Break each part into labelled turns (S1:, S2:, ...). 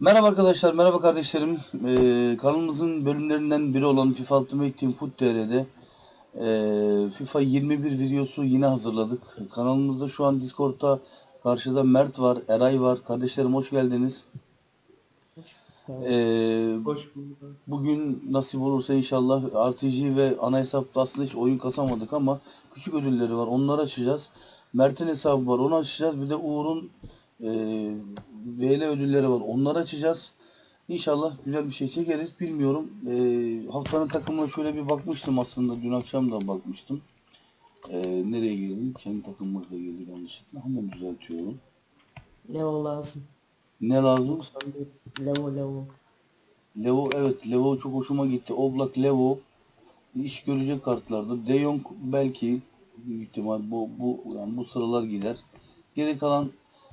S1: Merhaba arkadaşlar, merhaba kardeşlerim. Ee, kanalımızın bölümlerinden biri olan FIFA Ultimate Team Foot TR'de ee, FIFA 21 videosu yine hazırladık. Kanalımızda şu an Discord'da karşıda Mert var, Eray var. Kardeşlerim hoş geldiniz. Ee,
S2: Hoş bulduk.
S1: bugün nasip olursa inşallah RPG ve ana hesapta aslında hiç oyun kasamadık ama küçük ödülleri var. Onları açacağız. Mert'in hesabı var. Onu açacağız. Bir de Uğur'un e, VL ödülleri var. Onları açacağız. İnşallah güzel bir şey çekeriz. Bilmiyorum. E, haftanın takımına şöyle bir bakmıştım aslında. Dün akşam da bakmıştım. E, nereye girdim? Kendi takımımıza girdik yanlışlıkla. Hemen düzeltiyorum.
S3: Levo lazım.
S1: Ne lazım?
S3: 91. Levo Levo.
S1: Levo evet Levo çok hoşuma gitti. Oblak Levo iş görecek kartlarda. De Jong belki büyük ihtimal bu bu yani bu sıralar gider. Geri kalan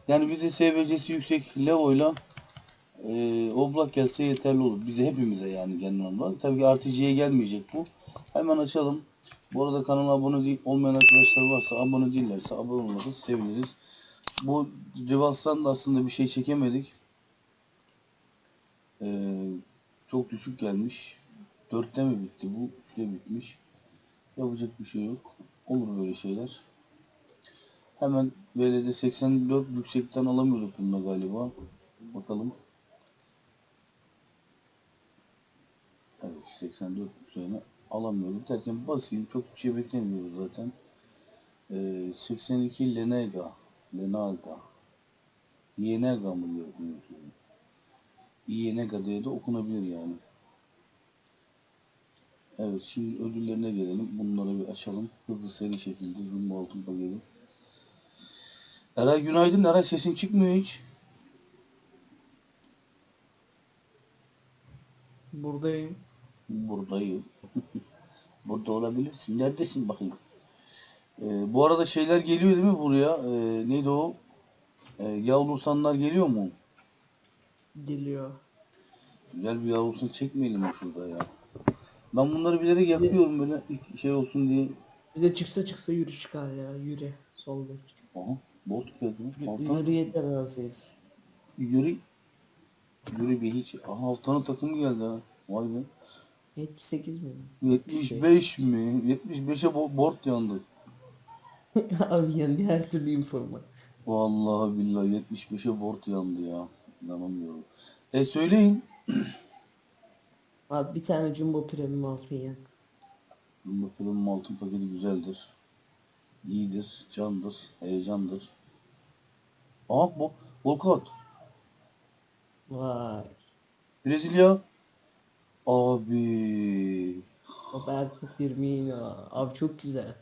S1: yani bize SVC'si yüksek Levo'yla e, Oblak gelse yeterli olur. Bize hepimize yani genel anlamda. Tabii ki RTG'ye gelmeyecek bu. Hemen açalım. Bu arada kanala abone değil, olmayan arkadaşlar varsa abone değillerse abone olursanız seviniriz. Bu Rivals'tan da aslında bir şey çekemedik. Ee, çok düşük gelmiş. Dörtte mi bitti bu? Üçte bitmiş. Yapacak bir şey yok. Olur böyle şeyler. Hemen VL'de 84 yüksekten alamıyoruz bunda galiba. Bakalım. Evet 84 yükseğine alamıyoruz. Derken basayım. Çok bir şey beklemiyoruz zaten. Ee, 82 Lenega. Lenaga. Yenega mı diyor? İYNK diye de okunabilir yani. Evet şimdi ödüllerine gelelim. Bunları bir açalım. Hızlı seri şekilde Jumbo altın paketi. Eray günaydın. Eray sesin çıkmıyor hiç.
S2: Buradayım.
S1: Buradayım. Burada olabilirsin. Neredesin bakayım. Ee, bu arada şeyler geliyor değil mi buraya? Ee, neydi o? Ee, yavrusanlar geliyor mu?
S2: Geliyor.
S1: Güzel bir yavrusunu çekmeyelim mi şurada ya? Ben bunları bilerek yapıyorum böyle şey olsun diye.
S2: Bize çıksa çıksa yürü çıkar ya. Yürü. Solda.
S1: Aha, bot geldi. Altan,
S3: Yürü yeter razıyız.
S1: yürü. Yürü bir hiç. Aha Altan'ın takımı geldi ha. Vay be.
S3: 78 mi?
S1: 75 mi? 75'e bo- board yandı.
S3: Abi yani her türlü informa.
S1: Vallahi billahi 75'e board yandı ya. İnanamıyorum. E söyleyin.
S3: Abi bir tane Jumbo Premium altın ya.
S1: Bakalım altın paketi güzeldir. İyidir, candır, heyecandır. Aha bu Volkot.
S3: Vay.
S1: Brezilya. Abi.
S3: Roberto Firmino. Abi çok güzel.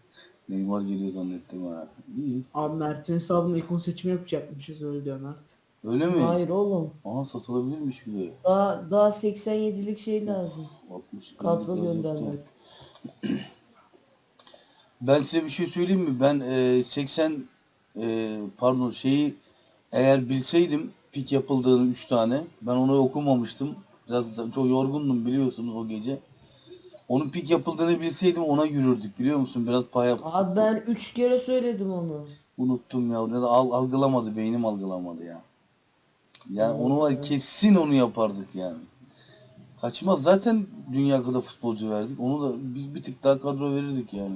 S1: Neymar geliyor zannettim ha. İyi.
S2: Abi Mert'in hesabında ikon seçimi yapacakmışız öyle diyor Mert.
S1: Öyle mi?
S3: Hayır oğlum.
S1: Aha satılabilirmiş bile.
S3: Daha daha 87'lik şey lazım.
S1: 60
S3: Kadro
S1: göndermek. Ben size bir şey söyleyeyim mi? Ben e, 80 e, pardon şeyi eğer bilseydim pik yapıldığını 3 tane ben onu okumamıştım. Biraz çok yorgundum biliyorsunuz o gece. Onun pik yapıldığını bilseydim ona yürürdük biliyor musun? Biraz pay
S3: Abi ben 3 kere söyledim onu.
S1: Unuttum ya. Da al- algılamadı. Beynim algılamadı ya. Yani onu var kesin onu yapardık yani. Kaçmaz. Zaten dünya kadar futbolcu verdik. Onu da biz bir tık daha kadro verirdik yani.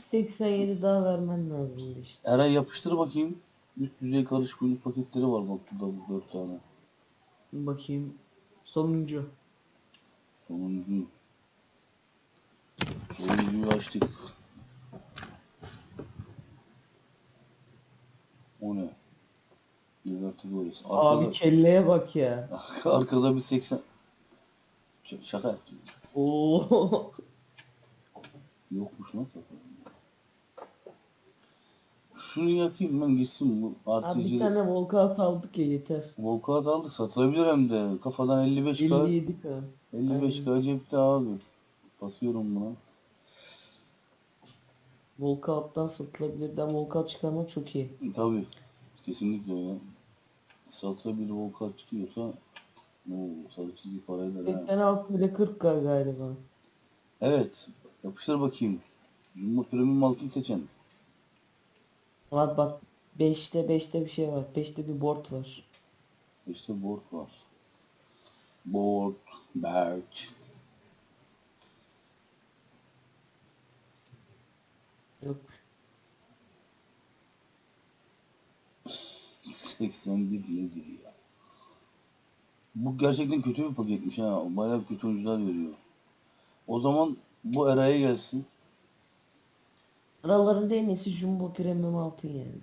S3: 87 daha vermen lazım işte.
S1: Eray yapıştır bakayım. Üst düzey karışık günlük paketleri var burada bu dört tane.
S2: Bakayım. Sonuncu.
S1: Sonuncu. Sonuncuyu açtık. O ne? Libertadores. Arkada,
S3: Abi kelleye bak ya.
S1: arkada bir 80... Ş- şaka yaptım.
S3: Oo.
S1: Yokmuş lan şaka. Şunu yakayım ben gitsin bu
S3: Abi bir tane Volkanat aldık ya yeter.
S1: Volkat aldık satılabilir hem de. Kafadan 55k.
S3: 57 kan.
S1: 55k cepte abi. Basıyorum buna.
S3: Volkanat'tan satılabilirden Volkan çıkarmak çok iyi.
S1: Tabii. Kesinlikle ya. Satsa bir volkan çıkıyorsa o sarı çizgi parayla ha.
S3: 86 bile 40 kan galiba.
S1: Evet. Yapıştır bakayım. Jumbo Premium altın seçen.
S3: Abi bak 5'te 5'te bir şey var. 5'te bir board var.
S1: İşte board var. Board, Berç.
S3: Yok.
S1: 81 nedir ya? Bu gerçekten kötü bir paketmiş ha. Bayağı kötü oyuncular veriyor. O zaman bu eraya gelsin.
S3: Aralarında en iyisi Jumbo Premium altın yani.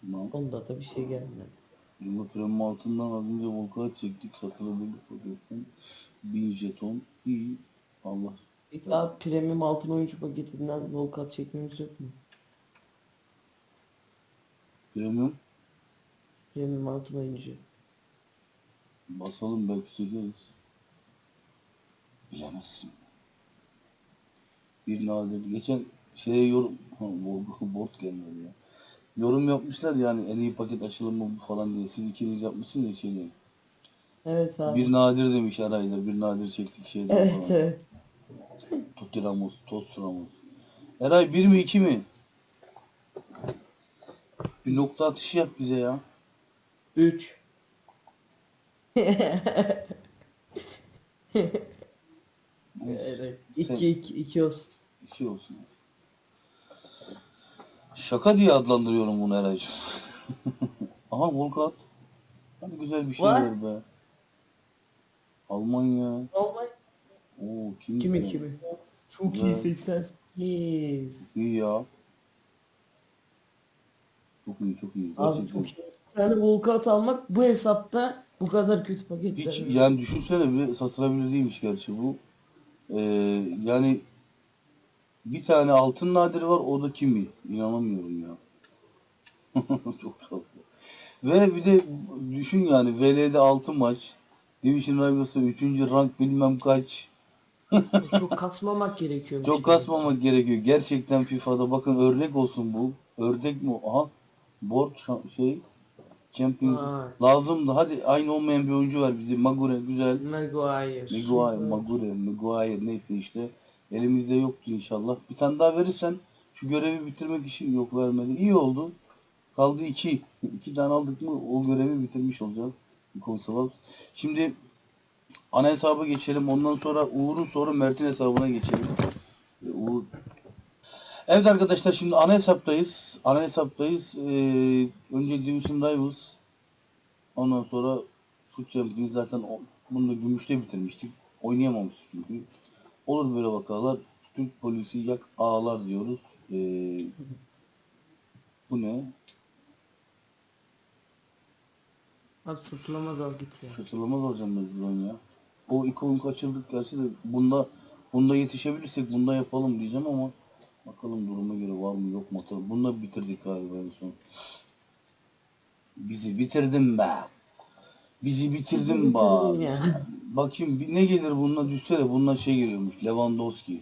S1: Tamam.
S3: Onda da bir şey gelmedi.
S1: Yılmaz Premium altından az önce Volkan çektik. Satılabilir paketten. 1000 jeton. İyi. Allah.
S3: Peki abi Premium altın oyuncu paketinden Volkan çekmemiz yok mu?
S1: Premium.
S3: Premium altın oyuncu.
S1: Basalım belki çekeriz. Bilemezsin. Bir nadir. Geçen şeye yorum... Bot, gelmedi ya. Yorum yapmışlar yani en iyi paket açılımı bu falan diye. Siz ikiniz yapmışsınız ya şeyi.
S3: Evet abi.
S1: Bir nadir demiş arayla. Bir nadir çektik şeyden
S3: Evet
S1: falan.
S3: evet.
S1: Tutti Ramos, Tost Ramos. Eray bir mi iki mi? Bir nokta atışı yap bize ya.
S2: 3. Evet. 2 2 2 olsun.
S1: İki olsun. Şaka diye adlandırıyorum bunu Eray'cığım. Aha Volkat. Hadi güzel bir şey ver be. Almanya.
S3: Olmay.
S1: Oo kim?
S2: Kimi
S1: bu?
S2: kimi?
S3: Çok iyi
S1: Evet.
S3: 88.
S1: İyi ya. Çok iyi çok iyi.
S3: Abi
S1: Gerçekten.
S3: çok iyi. Yani Volkat almak bu hesapta bu kadar kötü paketler.
S1: Hiç yani düşünsene bir satılabilir değilmiş gerçi bu. Ee, yani bir tane altın nadir var o da kimi? İnanamıyorum ya. Çok tatlı. Ve bir de düşün yani VL'de 6 maç. Division Rivals'ı 3. rank bilmem kaç.
S3: Çok kasmamak gerekiyor.
S1: Çok kasmamak gerekiyor. Gerçekten FIFA'da bakın örnek olsun bu. Ördek mi? Aha. Board şey. Champions.
S3: Aa.
S1: Lazımdı. Hadi aynı olmayan bir oyuncu var bizim. Magure güzel.
S3: Maguire.
S1: Maguire, Magure, Maguire neyse işte. Elimizde yoktu inşallah. Bir tane daha verirsen şu görevi bitirmek için yok vermedi. İyi oldu. Kaldı iki. İki tane aldık mı o görevi bitirmiş olacağız. Konsolos. Şimdi ana hesaba geçelim. Ondan sonra Uğur'un sonra Mert'in hesabına geçelim. Uğur. Evet arkadaşlar şimdi ana hesaptayız. Ana hesaptayız. Ee, önce Division Rivals. Ondan sonra Foot Champions zaten bunu da gümüşte bitirmiştik. Oynayamamıştık çünkü. Olur böyle vakalar. Türk polisi yak ağlar diyoruz. Ee, bu ne?
S3: Abi satılamaz al git ya.
S1: Kaçırılamaz olacağım mecburen ya. O iki oyun kaçırdık gerçi de bunda bunda yetişebilirsek bunda yapalım diyeceğim ama bakalım duruma göre var mı yok mu? Tabii Bunda bitirdik galiba en son. Bizi bitirdin be. Bizi. Bitirdin
S3: ya.
S1: Bakayım bir ne gelir bununla düşsene bununla şey geliyormuş Lewandowski.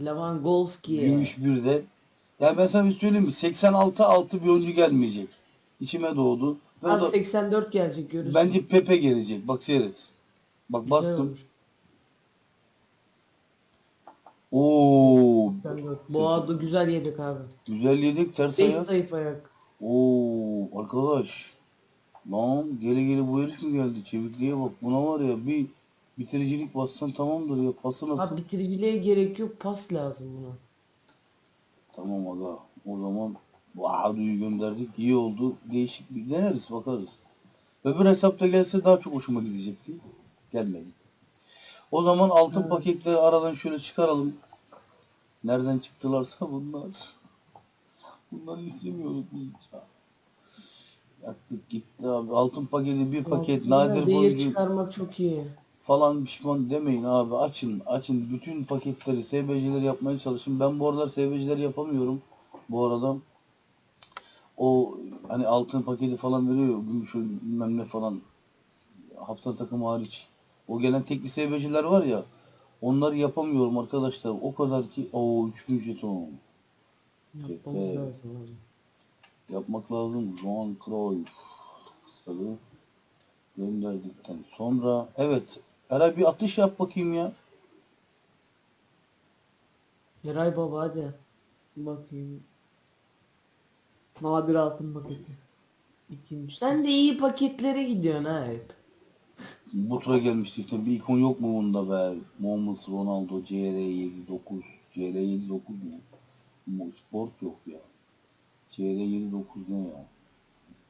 S3: Lewandowski.
S1: Gümüş bir de. Ya ben sana bir söyleyeyim mi? 86 altı bir oyuncu gelmeyecek. İçime doğdu.
S3: Abi
S1: da,
S3: 84 gelecek görürsün.
S1: bence Pepe gelecek. Bak seyret. Bak
S3: Güzel
S1: bastım.
S3: olmuş.
S1: Oo,
S3: 84. Bu adı güzel yedek abi.
S1: güzel yedik ters
S3: 5
S1: ayak.
S3: zayıf ayak.
S1: Oo, arkadaş. Lan gele gele bu herif mi geldi? Çevikliğe bak. Buna var ya bir bitiricilik bassan tamamdır ya. Pası nasıl?
S3: Abi bitiriciliğe gerek yok pas lazım buna.
S1: Tamam aga. O zaman Vahadu'yu gönderdik. İyi oldu. Değişik bir deneriz bakarız. Öbür hesapta gelse daha çok hoşuma gidecekti. Gelmedi. O zaman altın
S3: Evet.
S1: paketleri aradan şöyle çıkaralım. Nereden çıktılarsa bunlar. Bunları istemiyorduk biz. Yaktık gitti abi. Altın paketi bir paket
S3: Altın
S1: nadir boyunca
S3: çıkarmak çok iyi.
S1: falan pişman demeyin abi. Açın açın. Bütün paketleri SBC'leri yapmaya çalışın. Ben bu aralar SBC'leri yapamıyorum. Bu arada o hani altın paketi falan veriyor gümüş bilmem ne falan hafta takımı hariç. O gelen tekli SBC'ler var ya onları yapamıyorum arkadaşlar. O kadar ki o 3000 jeton
S3: Yapmamız lazım abi.
S1: yapmak lazım. Johan Cruyff sarı gönderdikten sonra evet Eray bir atış yap bakayım ya.
S3: Eray baba hadi. Bakayım. Nadir altın paketi.
S2: İkincisi.
S3: Sen de iyi paketlere gidiyorsun ha hep.
S1: Bu tura gelmişti işte bir ikon yok mu bunda be? Moments Ronaldo CR79 CR79 mu? Bu sport yok ya. CR79 ne ya?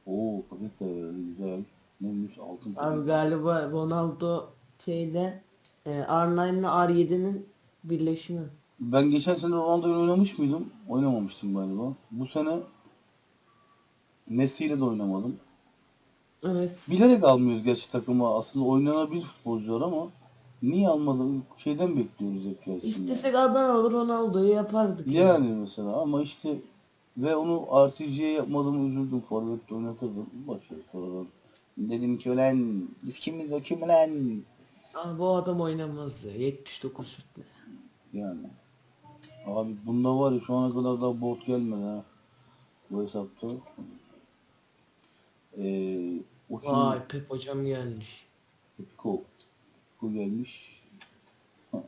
S1: Oo paket de verdi güzel. Neymiş altın paket.
S3: Abi galiba Ronaldo şeyle e, R9 ile R7'nin birleşimi.
S1: Ben geçen sene Ronaldo'yu oynamış mıydım? Oynamamıştım galiba. Bu sene Messi ile de oynamadım.
S3: Evet.
S1: Bilerek almıyoruz gerçi takıma. Aslında oynanabilir futbolcular ama niye almadım? Şeyden bekliyoruz hep gelsin.
S3: İstesek adam alır Ronaldo'yu yapardık.
S1: Yani mesela ama işte ve onu RTG'ye yapmadım üzüldüm. Forvet'te oynatırdım. Başarı sonradan. Dedim ki ulan biz kimiz o kim lan?
S3: Ama bu adam oynamaz ya. 79 şut ne?
S1: Yani. Abi bunda var ya şu ana kadar daha bot gelmedi ha. Bu hesapta. Kim?
S3: Vay Pep hocam gelmiş.
S1: Piko. Piko gelmiş.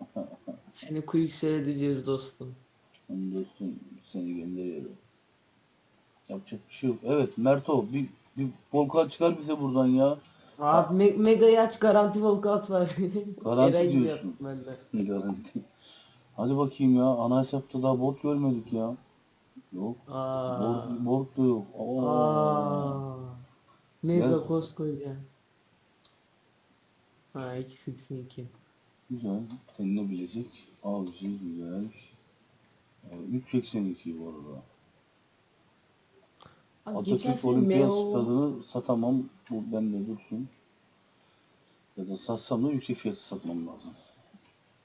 S3: Seni kuyuk seyredeceğiz dostum.
S1: Onu dostum seni gönderiyorum. Yapacak bir şey yok. Evet Merto bir, bir volkan çıkar bize buradan ya.
S3: Abi me Mega'yı aç garanti volkat var.
S1: Garanti
S3: Eray gibi
S1: diyorsun.
S3: yaptım ben de.
S1: Garanti. Hadi bakayım ya. Ana hesapta daha bot görmedik ya. Yok.
S3: Aa.
S1: Bot, bot da yok. Aa.
S3: Aa. Mega koskoca. Ha 282.
S1: Güzel. Denilebilecek. Avcı güzel. Ee, 3.82 bu arada.
S3: Abi geçen
S1: Atatürk
S3: sene
S1: Olimpiyat
S3: Meo
S1: Stadını satamam. Bu bende dursun. Ya da satsam da yüksek fiyatı satmam lazım.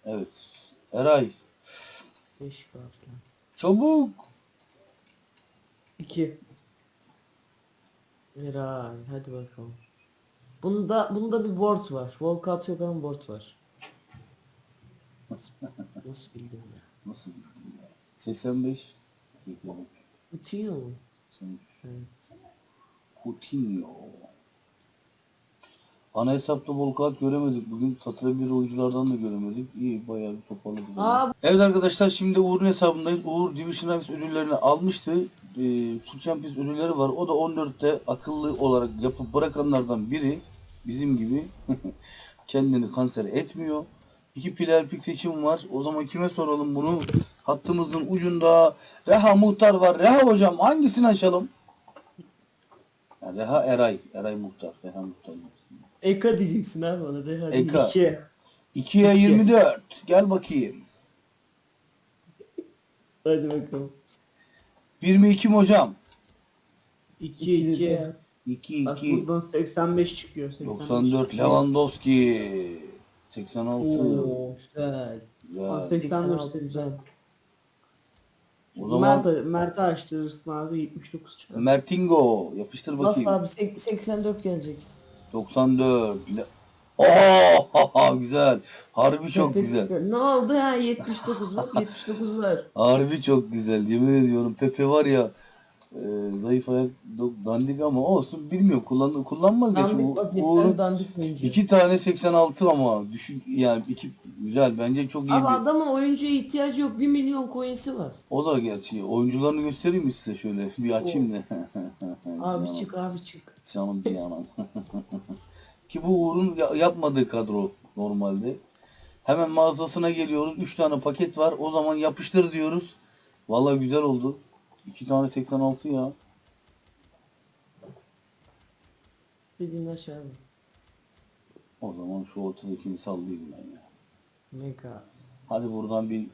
S1: Evet. Eray.
S3: 5 kalsın.
S1: Çabuk.
S2: 2.
S3: Eray hadi bakalım. Bunda bunda bir board var. Walkout yok ama board var. Nasıl bildin ya?
S1: Nasıl bildin ya? 85. Bakalım.
S3: Bitiyor mu?
S1: 83.
S3: Evet.
S1: Coutinho. Ana hesapta Volkat göremedik. Bugün satılabilir oyunculardan da göremedik. İyi bayağı bir toparladık.
S3: Aa,
S1: Evet arkadaşlar şimdi Uğur'un hesabındayız. Uğur Division Rice ürünlerini almıştı. Ee, Food Champions ürünleri var. O da 14'te akıllı olarak yapıp bırakanlardan biri. Bizim gibi. Kendini kanser etmiyor. İki player pick seçim var. O zaman kime soralım bunu? Hattımızın ucunda Reha Muhtar var. Reha hocam hangisini açalım? Ha, Reha Eray. Eray Muhtar. Reha Muhtar.
S3: Eka diyeceksin abi ona de hadi.
S1: Eka.
S2: 2.
S1: 2'ye 24. Gel bakayım.
S3: Hadi bakalım.
S1: 1 mi 2 mi hocam?
S2: 2 2.
S1: 2
S2: Bak
S1: 2.
S2: buradan 85 çıkıyor. 85.
S1: 94 Lewandowski. 86.
S2: Oo.
S3: Güzel.
S1: Güzel.
S2: 84 güzel.
S3: güzel.
S1: O zaman
S2: Mert, Mert'i açtırırsın abi 79 çıkar.
S1: Mertingo yapıştır
S3: Nasıl
S1: bakayım.
S3: abi Sek- 84 gelecek.
S1: 94. Le- Oo güzel. Harbi çok güzel.
S3: Ne oldu ya 79 var 79 var.
S1: Harbi çok güzel. Yemin ediyorum Pepe var ya e, zayıf ayak dandik ama olsun bilmiyorum kullan kullanmaz geç.
S3: Dandik
S1: U-
S3: paketler
S1: Uğur'un
S3: dandik oyuncu.
S1: iki tane 86 ama düşün yani iki güzel bence çok iyi
S3: Abi
S1: bir.
S3: adamın oyuncuya ihtiyacı yok 1 milyon coins'i var.
S1: O da gerçi. Oyuncularını göstereyim mi size şöyle? Bir açayım da.
S3: Abi çık abi çık.
S1: Canım bir anam. Ki bu Uğur'un ya- yapmadığı kadro normalde. Hemen mağazasına geliyoruz. 3 tane paket var. O zaman yapıştır diyoruz. Vallahi güzel oldu. 2 tane 86 ya.
S3: Dediğin aşağı.
S1: O zaman şu ortadakini sallayayım ben ya.
S3: Mega.
S1: Hadi buradan bir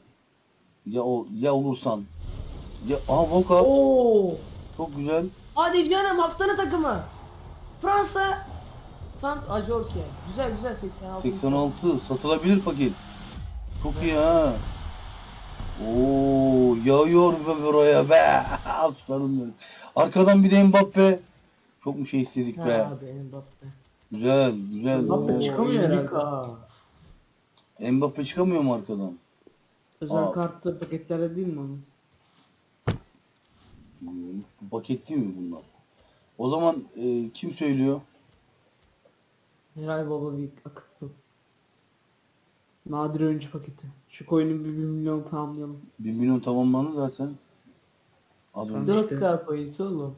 S1: ya ol, ya olursan ya aha Volkan
S3: Oo.
S1: çok güzel.
S3: Hadi canım haftanın takımı. Fransa. Sant Ajorke. Güzel güzel 86.
S1: 86 satılabilir paket. Çok iyi ha. Oo yağıyor be buraya be. Aslanım benim. Arkadan bir de Mbappe. Çok mu şey istedik
S3: Ha
S1: be.
S3: abi Mbappe.
S1: Güzel güzel.
S2: Mbappe
S1: Oo.
S2: çıkamıyor herhalde.
S3: Elika.
S1: Mbappe çıkamıyor mu arkadan?
S2: Özel
S1: Aa.
S2: kartlı paketlerde değil mi onun?
S1: Bilmiyorum. Bu paket değil mi bunlar? O zaman e, kim söylüyor?
S3: Helal baba büyük akıtsın.
S2: Nadir oyuncu paketi. Şu coin'in bir 1 milyon tamamlayalım.
S1: 1 milyon tamamlandı zaten. Az önce.
S2: Dört-
S3: 4K coins oğlum.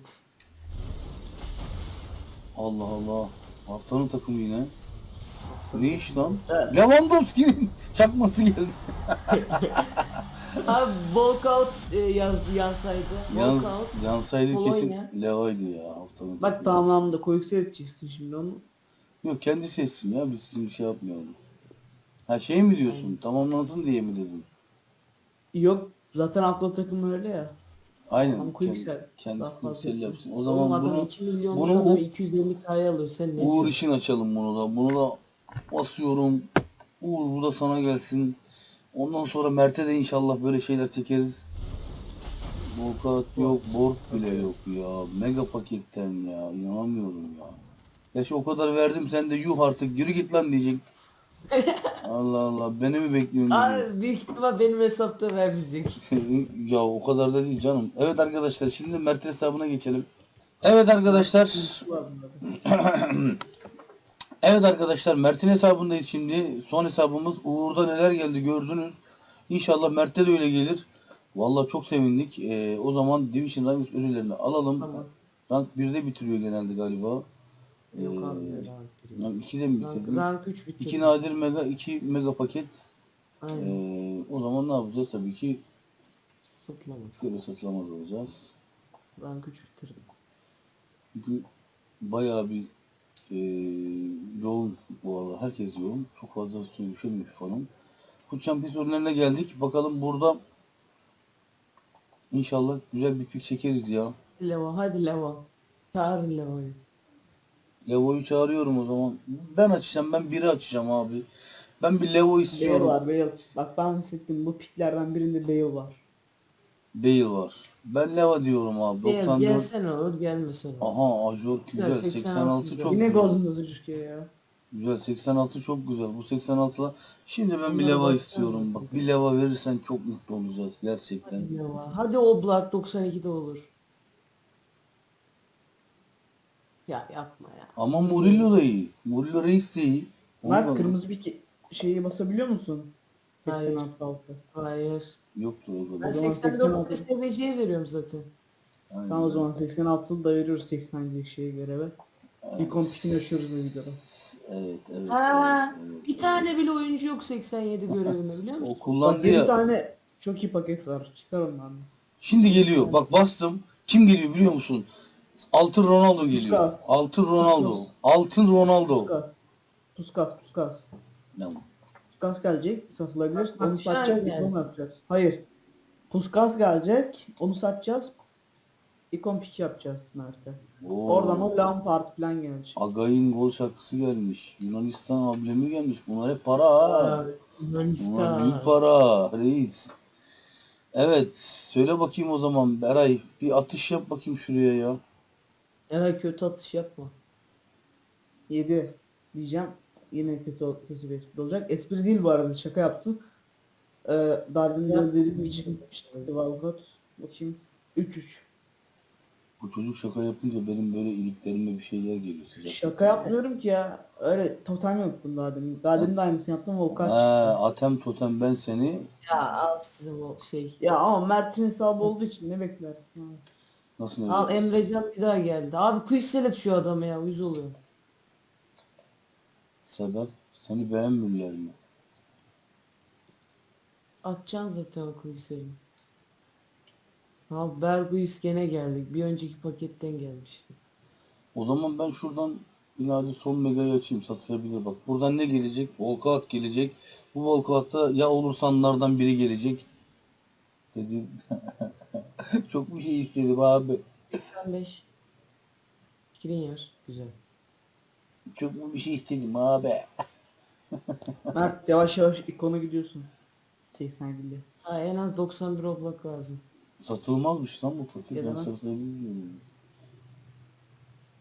S1: Allah Allah. Haftanın takımı yine. Ne iş lan? Lewandowski'nin çakması geldi.
S3: Abi walkout e, yaz, yazsaydı.
S1: Yalnız
S3: Walkout.
S1: yansaydı kesin
S3: Polonya.
S1: Leva'ydı ya haftanın
S2: Bak
S1: takımı.
S2: tamamlandı. Koyuk seyredeceksin şimdi onu.
S1: Yok kendi seçsin ya biz şimdi şey yapmayalım. Ha şey mi diyorsun? Tamamlansın diye mi dedin?
S2: Yok zaten hafta takımı öyle ya.
S1: Aynen.
S2: Ama quick
S1: kendi,
S2: sell.
S1: kendisi
S2: Daha fazla
S1: quick sell
S2: yapıyor.
S1: yapsın. O
S3: Oğlum
S1: zaman
S3: adam
S1: bunu
S3: 2 milyon
S1: bunu
S3: bunu
S1: U-
S3: 250 kaya alıyor. Sen ne
S1: Uğur için açalım bunu da. Bunu da basıyorum. Uğur bu da sana gelsin. Ondan sonra Mert'e de inşallah böyle şeyler çekeriz. Volkat yok, Borg bile yok ya. Mega paketten ya. İnanamıyorum ya. Yaş o kadar verdim sen de yuh artık yürü git lan diyecek. Allah Allah beni mi bekliyorsun?
S3: Abi büyük ihtimal benim hesapta vermeyecek.
S1: ya o kadar da değil canım. Evet arkadaşlar şimdi Mert hesabına geçelim. Evet arkadaşlar. Evet arkadaşlar Mert'in hesabındayız şimdi. Son hesabımız Uğur'da neler geldi gördünüz. İnşallah Mert'te de öyle gelir. Vallahi çok sevindik. Ee, o zaman Division Rivals ödüllerini alalım.
S3: Tamam.
S1: Rank 1'de bitiriyor genelde galiba.
S3: Yok
S1: Ee,
S3: abi ya, rank bir.
S1: Rank 2'de mi bitirdim?
S3: rank 3 bitirdi.
S1: 2 nadir mega, 2 mega paket.
S3: Aynen.
S1: Ee, o zaman ne yapacağız? Tabii ki
S3: Satılamaz.
S1: böyle satılamaz olacağız.
S3: Rank 3 bitirdim.
S1: Çünkü bayağı bir e, yoğun bu arada. Herkes yoğun. Çok fazla suyu düşemiyor falan. Food Champions ürünlerine geldik. Bakalım burada inşallah güzel bir pik çekeriz ya.
S3: Leva hadi Leva. Çağır Leva'yı.
S1: Levo'yu çağırıyorum o zaman. Ben açacağım. Ben biri açacağım abi. Ben bir Levo
S2: Bale
S1: istiyorum.
S2: var Bale. Bak ben hissettim bu piklerden birinde Bale var.
S1: Bale var. Ben Leva diyorum abi.
S3: Gel,
S1: 94.
S3: gelsene olur gelmesene.
S1: Aha Ajor güzel.
S3: Güzel,
S1: 86
S3: güzel.
S1: çok
S2: Yine
S1: güzel.
S2: Golden gözüküyor ya.
S1: Güzel 86 çok güzel. Bu 86'la şimdi ben bir leva istiyorum bak. Bir leva verirsen çok mutlu olacağız gerçekten.
S3: Hadi Leva. Hadi Oblak 92'de olur. Ya yapma ya.
S1: Ama Murillo da iyi. Murillo Reis de iyi. Da-
S2: kırmızı bir şeyi basabiliyor musun?
S3: Hayır.
S2: 86 altı.
S3: Hayır.
S1: Yoktur o
S3: Ben.
S2: O zaman
S3: 84'te
S2: 86.
S3: SVC'ye veriyorum zaten.
S1: Aynen.
S2: Tamam o zaman 86'ı da veriyoruz 80'lik şeye göreve. İlk 10 pikini açıyoruz bu videoda.
S1: Evet evet.
S3: Ha,
S1: evet, evet,
S3: Bir tane bile oyuncu yok 87 görevinde biliyor
S1: O
S3: musun?
S2: Bak
S1: kullandı
S2: 7
S1: ya.
S2: tane çok iyi paket var. Çıkar ondan.
S1: Şimdi geliyor. Bak bastım. Kim geliyor biliyor musun? Altın Ronaldo geliyor.
S2: Puskas.
S1: Altın Ronaldo.
S2: Puskas.
S1: Altın Ronaldo.
S2: Puskas. Puskas, puskas.
S1: Ne?
S2: Puskas gelecek, satılabilir. Onu satacağız,
S3: geldi.
S2: ikon yapacağız. Hayır. Puskas gelecek, onu satacağız. İkon pik yapacağız Mert'e.
S1: Oo.
S2: Oradan o Lampard falan gelecek.
S1: Agay'ın gol şarkısı gelmiş. Yunanistan ablemi gelmiş. Bunlar hep para ha. Bunlar büyük
S3: Yunanistan.
S1: para reis. Evet. Söyle bakayım o zaman Beray. Bir atış yap bakayım şuraya ya.
S3: Ya kötü atış yapma.
S2: 7 diyeceğim. Yine kötü, kötü bir espri olacak. Espri değil bu arada şaka yaptım. Ee, Darwin'de
S3: Yap.
S2: dediğim için çıktı Valcott. Bakayım. 3-3.
S1: Bu çocuk şaka yapınca benim böyle iliklerime bir şeyler geliyor. sıcak.
S2: Şaka yapmıyorum ki ya. Öyle totem yaptım daha demin. Daha demin de aynısını yaptım. Volkan çıktı.
S1: Ha, atem totem ben seni
S3: Ya al size o şey.
S2: Ya ama Mert'in hesabı olduğu için ne beklersin abi?
S1: nasıl
S3: Al
S1: öyle?
S3: Emrecan bir daha geldi. Abi quick select şu adamı ya uyuz oluyor.
S1: Sebep seni beğenmiyorlar mı?
S3: Atacaksın zaten o quick select. Abi Berguis gene geldik. Bir önceki paketten gelmişti.
S1: O zaman ben şuradan hadi son megayı açayım satılabilir bak. Buradan ne gelecek? Volkout gelecek. Bu Volkout'ta ya olursanlardan biri gelecek. Dedim. Çok bir şey istedim abi.
S3: 85. Skriniar. Güzel.
S1: Çok mu bir şey istedim abi.
S2: Mert yavaş yavaş ikona gidiyorsun. 80
S3: Ha, en az 91 oblak lazım.
S1: Satılmazmış lan bu paket. Ben
S2: Gelemez.
S1: satılabiliyorum.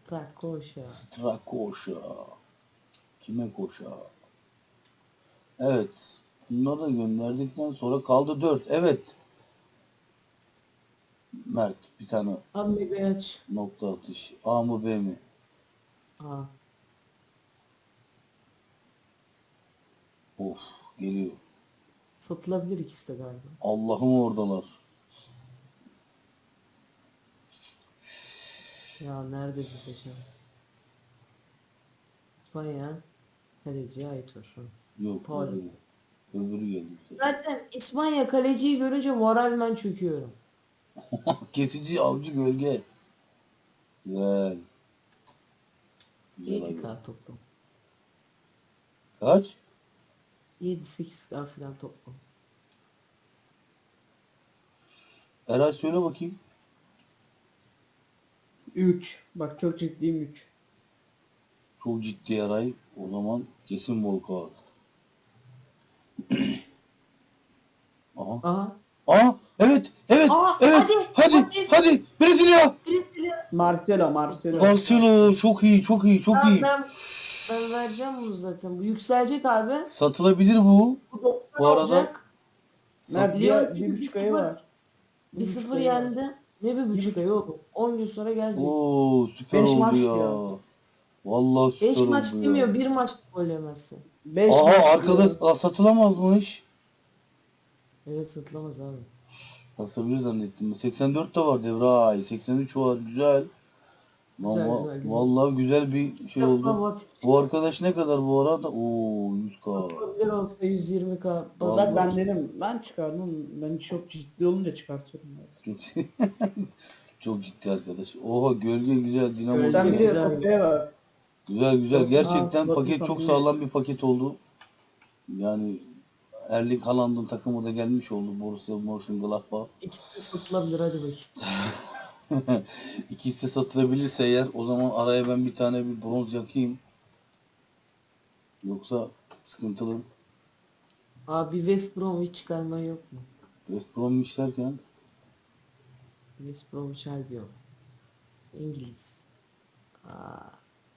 S3: Tak koş ya.
S1: Strakoşa. Kime koşa? Evet. Bunları da gönderdikten sonra kaldı 4. Evet. Mert bir tane
S3: Abi mega aç.
S1: nokta atış. A mı B mi?
S3: Ha.
S1: Of geliyor.
S3: Satılabilir ikisi de galiba.
S1: Allah'ım oradalar.
S3: Ya nerede bizde şans? İspanya. Kaleci Aitor.
S1: Yok.
S3: Paul.
S1: öbürü. Öbürü geldi.
S3: Zaten İspanya kaleciyi görünce moralmen çöküyorum.
S1: Kesici avcı gölge. Güzel. Güzel abi.
S3: 7k toplam.
S1: Kaç?
S3: 7-8k falan toplam.
S1: Eray söyle bakayım.
S2: 3. Bak çok ciddiyim 3.
S1: Çok ciddi Eray. O zaman kesin Volkan. Aha.
S3: Aha.
S1: Aa evet evet
S3: Aa,
S1: evet
S3: hadi,
S1: hadi
S3: hadi.
S1: hadi, Brezilya.
S3: Brezilya.
S2: Marcelo, Marcelo.
S1: Marcelo çok iyi çok iyi çok
S3: Tamam,
S1: iyi.
S3: ben, ben vereceğim bunu zaten. Bu yükselecek abi.
S1: Satılabilir bu.
S3: Bu 90
S1: Bu arada-.
S2: Mert diğer
S3: Bir
S2: bir buçuk ayı
S3: sıfır.
S2: var. Bir
S3: 1-0
S2: buçuk ayı var.
S3: yendi. Ne bir buçuk ay oğlum. 10 gün sonra gelecek.
S1: Oo süper
S2: Beş
S1: oldu
S2: maç
S1: ya.
S2: diyor.
S1: Vallahi süper
S3: 5
S1: oldu
S3: maç
S1: ya.
S3: demiyor. 1 maç gol yemezsin.
S2: 5
S1: Aa arkada aa, satılamazmış.
S3: Evet satılamaz abi.
S1: Satılabilir zannettim. 84 de var Devray. 83 var. Güzel.
S3: Güzel, güzel, güzel.
S1: Vallahi güzel bir şey oldu. Bu arkadaş ne kadar bu arada? Oo 100k.
S3: Bir olsa 120k.
S1: Vallahi-
S2: Bak ben dedim ben çıkardım. Ben çok ciddi olunca çıkartıyorum.
S1: Çok, çok ciddi arkadaş. Oha gölge güzel dinamo.
S3: Gölge
S2: Sen bir
S1: güzel.
S2: de
S3: güzel.
S2: Tokyo'ya var.
S1: Güzel güzel.
S2: Çok-
S1: Gerçekten
S2: Aa,
S1: paket çok sağlam bir paket oldu. Yani Erling Haaland'ın takımı da gelmiş oldu Borussia Mönchengladbach.
S3: İkisi satılabilir hadi bakayım.
S1: İkisi satılabilirse eğer o zaman araya ben bir tane bir bronz yakayım. Yoksa sıkıntılı.
S3: Abi West Bromwich çıkarman yok mu?
S1: West Bromwich derken
S3: West Bromwich Albion. İngiliz.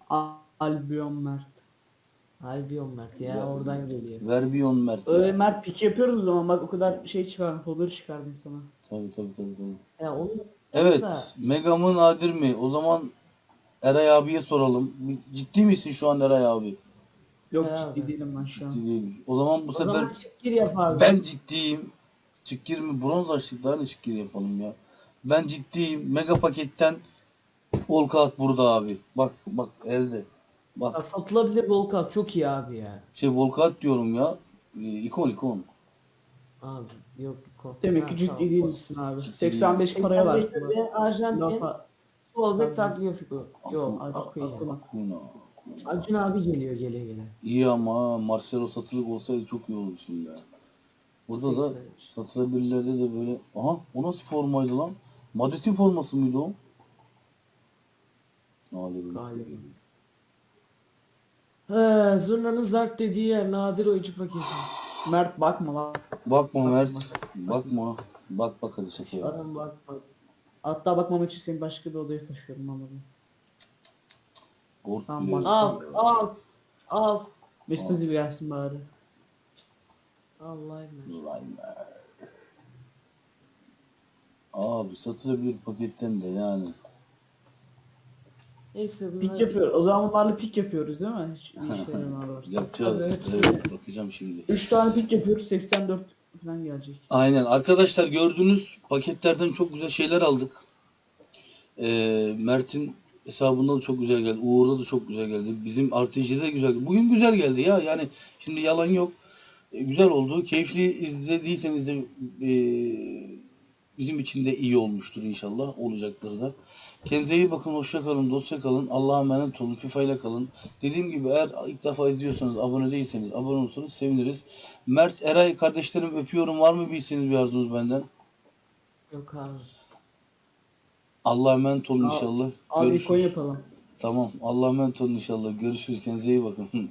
S3: Aa,
S2: Albion Mert.
S3: Albion Mert ya
S1: Ya.
S3: oradan geliyor.
S1: Verbion Mert.
S2: Öyle Mert pik yapıyoruz o zaman bak o kadar şey çıkar, favori çıkardım sana.
S1: Tabii tabii tabii. tabii.
S3: Ya onu
S1: Evet. Mega mı nadir mi? O zaman Eray abiye soralım. Ciddi misin şu an Eray abi?
S2: Yok
S3: Ya
S2: ciddi
S3: abi.
S2: değilim ben şu an.
S1: Ciddi değilim. O zaman bu
S3: o
S1: sefer
S3: zaman çıkgir yap abi.
S1: ben ciddiyim. Çıkkir mi? Bronz açtık daha ne çıkkir yapalım ya. Ben ciddiyim. Mega paketten Volkat burada abi. Bak bak elde.
S3: Ya
S1: Bak
S3: satılabilir Volkan çok iyi abi ya.
S1: şey Volkat diyorum ya. Ee, ikon ikon.
S3: Abi yok kont.
S2: Demek ki ciddi
S3: tamam.
S2: değil misin abi.
S1: Ciddi
S2: 85 paraya var.
S3: 85'te de Arjantin
S2: Lafa
S3: sol bek. Tagliafico. Yok Akuya.
S1: Kuna.
S3: Acun abi geliyor gele gele.
S1: İyi ama Marcelo satılık olsaydı çok iyi olurdu şimdi ya. Burada da
S3: 83.
S1: satılabilirlerde de böyle aha o nasıl formaydı lan? Madrid'in forması mıydı o?
S3: He, Zurna'nın zart dediği yer nadir oyuncu paketi.
S2: Mert bakma lan.
S1: Bakma Mert. Bakma. Bak bak hadi yap.
S3: Adam bak bak.
S2: Hatta bakmamak için seni başka bir odaya taşıyorum anladım.
S1: Gort
S2: Tamam, bak.
S3: Al al al.
S2: Mesut Özil gelsin bari.
S3: Allah emanet.
S1: Vay be. Abi satılabilir paketten de yani.
S3: Neyse bunlar
S2: Pik yapıyor. O zaman bunlarla pik yapıyoruz değil mi? Hiç şeyler var.
S1: Yapacağız.
S3: Tabii, hepsi.
S1: Evet, bakacağım şimdi.
S2: 3 tane pik yapıyoruz 84 falan gelecek.
S1: Aynen arkadaşlar gördüğünüz paketlerden çok güzel şeyler aldık. Ee, Mert'in hesabında da çok güzel geldi. Uğur'da da çok güzel geldi. Bizim RTG'de de güzel geldi. Bugün güzel geldi ya. Yani şimdi yalan yok. Ee, güzel oldu. Keyifli izlediyseniz de e, bizim için de iyi olmuştur inşallah. Olacaktır da. Kendinize iyi bakın. Hoşça kalın. Dostça kalın. Allah'a emanet olun. İle kalın. Dediğim gibi eğer ilk defa izliyorsanız abone değilseniz abone olursanız seviniriz. Mert, Eray kardeşlerim öpüyorum. Var mı bir isteğiniz bir arzunuz benden?
S3: yok abi.
S1: Allah'a emanet olun inşallah.
S2: Abi
S1: Görüşürüz.
S2: ikon yapalım.
S1: Tamam. Allah'a emanet olun inşallah. Görüşürüz. Kendinize iyi bakın.